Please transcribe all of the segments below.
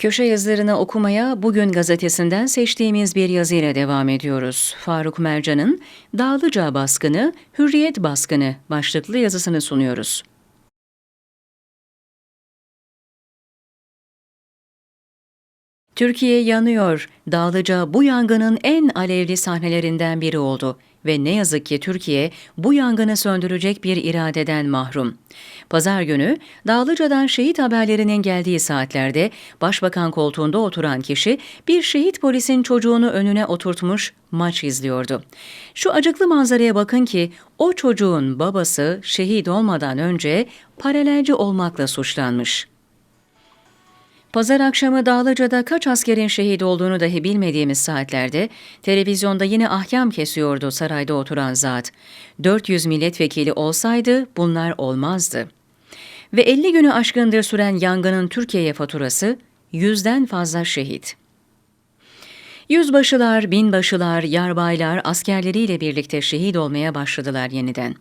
Köşe yazılarını okumaya bugün gazetesinden seçtiğimiz bir yazıyla devam ediyoruz. Faruk Mercan'ın Dağlıca Baskını, Hürriyet Baskını başlıklı yazısını sunuyoruz. Türkiye yanıyor. Dağlıca bu yangının en alevli sahnelerinden biri oldu ve ne yazık ki Türkiye bu yangını söndürecek bir iradeden mahrum. Pazar günü Dağlıca'dan şehit haberlerinin geldiği saatlerde başbakan koltuğunda oturan kişi bir şehit polisin çocuğunu önüne oturtmuş maç izliyordu. Şu acıklı manzaraya bakın ki o çocuğun babası şehit olmadan önce paralelci olmakla suçlanmış. Pazar akşamı Dağlıca'da kaç askerin şehit olduğunu dahi bilmediğimiz saatlerde televizyonda yine ahkam kesiyordu sarayda oturan zat. 400 milletvekili olsaydı bunlar olmazdı. Ve 50 günü aşkındır süren yangının Türkiye'ye faturası yüzden fazla şehit. Yüzbaşılar, binbaşılar, yarbaylar askerleriyle birlikte şehit olmaya başladılar yeniden.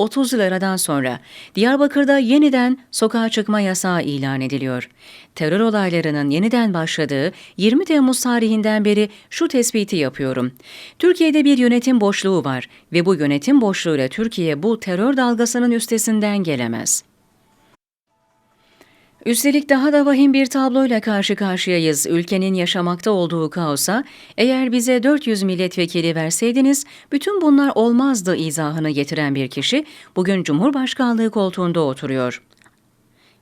30 yıl aradan sonra Diyarbakır'da yeniden sokağa çıkma yasağı ilan ediliyor. Terör olaylarının yeniden başladığı 20 Temmuz tarihinden beri şu tespiti yapıyorum. Türkiye'de bir yönetim boşluğu var ve bu yönetim boşluğuyla Türkiye bu terör dalgasının üstesinden gelemez. Üstelik daha da vahim bir tabloyla karşı karşıyayız. Ülkenin yaşamakta olduğu kaosa, eğer bize 400 milletvekili verseydiniz, bütün bunlar olmazdı izahını getiren bir kişi, bugün Cumhurbaşkanlığı koltuğunda oturuyor.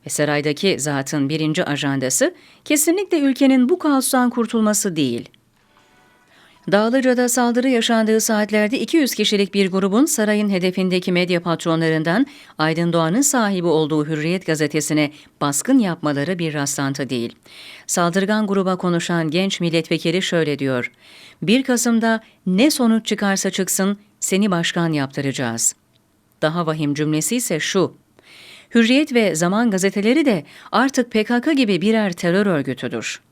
Ve saraydaki zatın birinci ajandası, kesinlikle ülkenin bu kaostan kurtulması değil.'' Dağlıca'da saldırı yaşandığı saatlerde 200 kişilik bir grubun sarayın hedefindeki medya patronlarından Aydın Doğan'ın sahibi olduğu Hürriyet gazetesine baskın yapmaları bir rastlantı değil. Saldırgan gruba konuşan genç milletvekili şöyle diyor. 1 Kasım'da ne sonuç çıkarsa çıksın seni başkan yaptıracağız. Daha vahim cümlesi ise şu. Hürriyet ve Zaman gazeteleri de artık PKK gibi birer terör örgütüdür.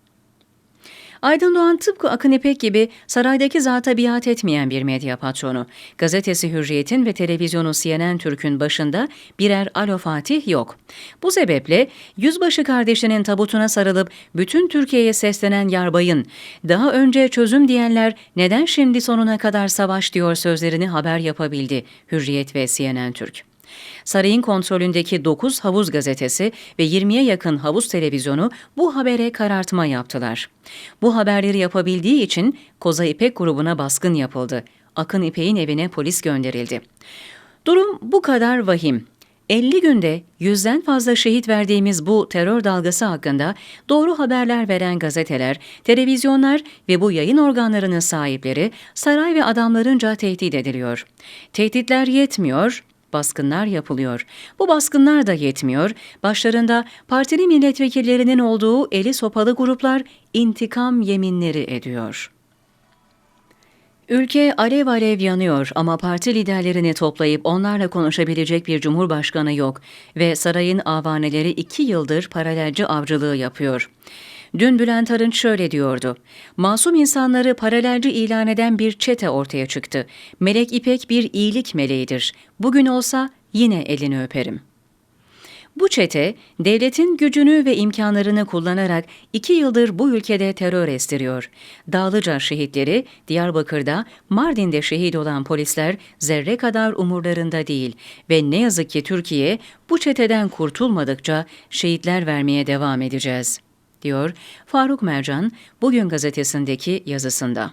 Aydın Doğan tıpkı Akın İpek gibi saraydaki zata biat etmeyen bir medya patronu. Gazetesi Hürriyet'in ve televizyonu CNN Türk'ün başında birer Alo Fatih yok. Bu sebeple yüzbaşı kardeşinin tabutuna sarılıp bütün Türkiye'ye seslenen yarbayın, daha önce çözüm diyenler neden şimdi sonuna kadar savaş diyor sözlerini haber yapabildi Hürriyet ve CNN Türk. Sarayın kontrolündeki 9 havuz gazetesi ve 20'ye yakın havuz televizyonu bu habere karartma yaptılar. Bu haberleri yapabildiği için Koza İpek grubuna baskın yapıldı. Akın İpek'in evine polis gönderildi. Durum bu kadar vahim. 50 günde yüzden fazla şehit verdiğimiz bu terör dalgası hakkında doğru haberler veren gazeteler, televizyonlar ve bu yayın organlarının sahipleri saray ve adamlarınca tehdit ediliyor. Tehditler yetmiyor, baskınlar yapılıyor. Bu baskınlar da yetmiyor. Başlarında partili milletvekillerinin olduğu eli sopalı gruplar intikam yeminleri ediyor. Ülke alev alev yanıyor ama parti liderlerini toplayıp onlarla konuşabilecek bir cumhurbaşkanı yok ve sarayın avaneleri iki yıldır paralelci avcılığı yapıyor. Dün Bülent Arınç şöyle diyordu. Masum insanları paralelci ilan eden bir çete ortaya çıktı. Melek İpek bir iyilik meleğidir. Bugün olsa yine elini öperim. Bu çete, devletin gücünü ve imkanlarını kullanarak iki yıldır bu ülkede terör estiriyor. Dağlıca şehitleri, Diyarbakır'da, Mardin'de şehit olan polisler zerre kadar umurlarında değil ve ne yazık ki Türkiye bu çeteden kurtulmadıkça şehitler vermeye devam edeceğiz diyor Faruk Mercan bugün gazetesindeki yazısında.